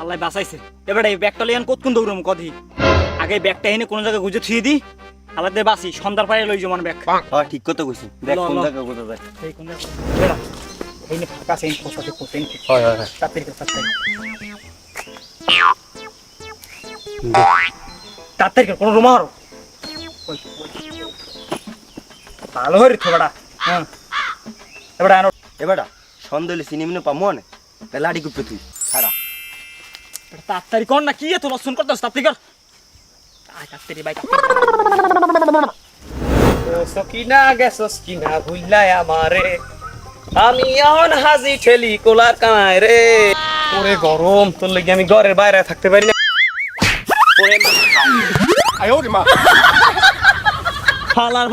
আল্লাহ বাঁচাইছে। এবার এই ব্যাগটা লিয়ান কত কোন দৌড়ম কদি? আগে ব্যাগটা এনে কোন জায়গায় গুজে থুয়ে দিই আলাদা বাসি সন্ধ্যার পায়ে লই জমান ব্যাগ। হ্যাঁ ঠিক কথা কইছি। ব্যাগ কোন জায়গায় গুজে যায়? সেই কোন জায়গা এইনে ফাঁকা সেই কোথাতে কোতেন হ্যাঁ হয় হয়। তাতে তাতে তাতে কোন রুমার ভালো হরি থোড়া হ্যাঁ। এবারে এবারে সন্দেহ সিনেমিনে পামো না তাহলে লাড়ি কুপে তুই সারা তাড়াতাড়ি কর না কি এত করতেছ? তাড়াতাড়ি কর। তাড়াতাড়ি ভাই সকিনা গেছস কিনা ভুইলাই আমারে। আমি এখন হাজি ঠেলি কোলার কানায় রে। ওরে গরম তোর লাগি আমি ঘরের বাইরে থাকতে পারি না।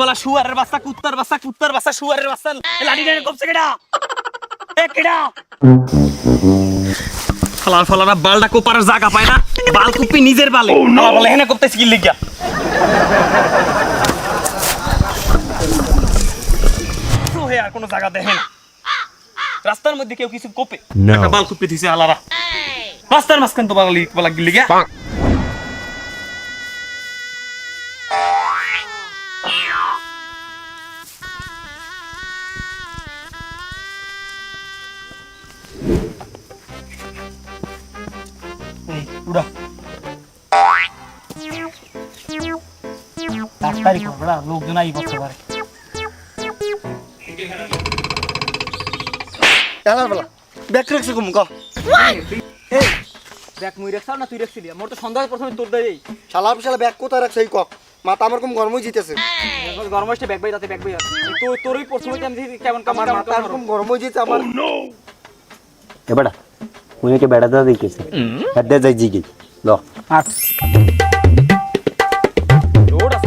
বলা শুয়ারের বাচ্চা কুত্তার বাচ্চা কুত্তার বাচ্চা শুয়ারের বাচ্চা। কমছে কেডা? এ কেডা ফালার ফালারা বালটা কোপারের জায়গা পায় না বাল কুপি নিজের বালে। আমার বলে হেনে কপতেছি কি লিগা? হে আর কোনো জায়গা দেখে না। রাস্তার মধ্যে কেউ কিছু কোপে। একটা বাল কুপি দিছে আলারা। রাস্তার মাঝখান তো বাল বলা গিলি তাড়াতাড়ি কর বড়া লোকজন আই বসতে পারে। এলার বেলা ব্যাগ রাখছে কম ক। দেখ মুই রেখছাল না তুই রেখছিলি? মোর তো সন্দেহ প্রথমে তোর দেই। শালা শালা ব্যাগ কোথায় রাখছে এই ক। মাথা আমার কম গরমই জিতেছে। গরম আসছে ব্যাগ বাই তাতে ব্যাগ বাই তো তোরই প্রথমে আমি কেমন কেমন আমার মাথা এরকম গরমই জিতে আমার। এবারটা উনিকে বেড়া দেখেছে হেডে যাই জিগি ল। আট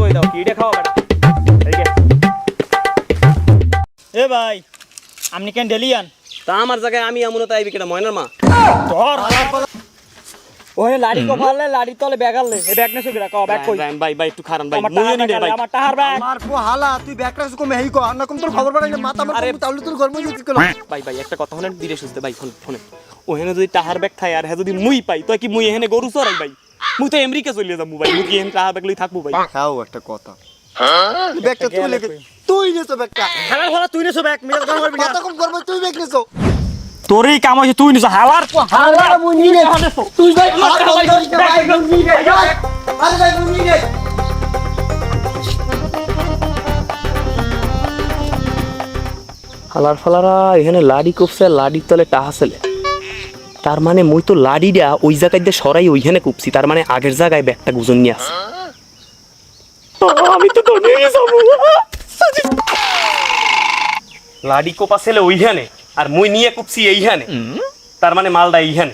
সই দাও কি দেখাও বেটা এ ভাই আপনি কেন ডেলিয়ান তা আমার জায়গায় আমি এমন তাই বিকেটা ময়নার মা। ধর। ওহে লাড়ি কপালে লাড়ি তলে ব্যাগ এই ব্যাগ নেছো কিরা? ক ব্যাগ কই? ভাই, ভাই ভাই একটু খারান ভাই মুই নি ভাই। আমার টাহার ব্যাগ। আমার কো হালা তুই ব্যাগ রাখছ কম হেই কো আর না কম তোর খবর পাড়াই না মাথা তাহলে তোর গেল ভাই ভাই একটা কথা হলেন ধীরে সুস্থে ভাই ফোন ফোনে ওখানে যদি টাহার ব্যাগ থাই আর হ্যাঁ যদি মুই পাই তো কি মুই এখানে গরু চড়াই ভাই? মুই তো আমেরিকা চলে যাব ভাই মুই কি এখানে টাহার ব্যাগ লই থাকব ভাই? খাও একটা কথা। ব্যাগটা তুই লেগে তুই নেছো ব্যাগটা। হালার ফালা তুই নেছো ব্যাগ মিলাল গরম করবি না। মাথা কম তুই ব্যাগ নেছো তোরই কাম হইছে তুই নিছো হালার হালার মুই নিয়ে তুই ভাই আরে ভাই মুই নিয়ে হালার ফালারা এখানে লাডি কুপছে লাডির তলে টাহা ছেলে? তার মানে মই তো লাডিটা ওই জায়গায় দিয়ে সরাই ওইখানে কুপছি। তার মানে আগের জায়গায় ব্যাগটা গুজন নিয়ে আসে আমি তো লাডি কোপা ছেলে ওইখানে আর মুই নিয়ে কুপছি এইখানে। তার মানে মালটা এইখানে।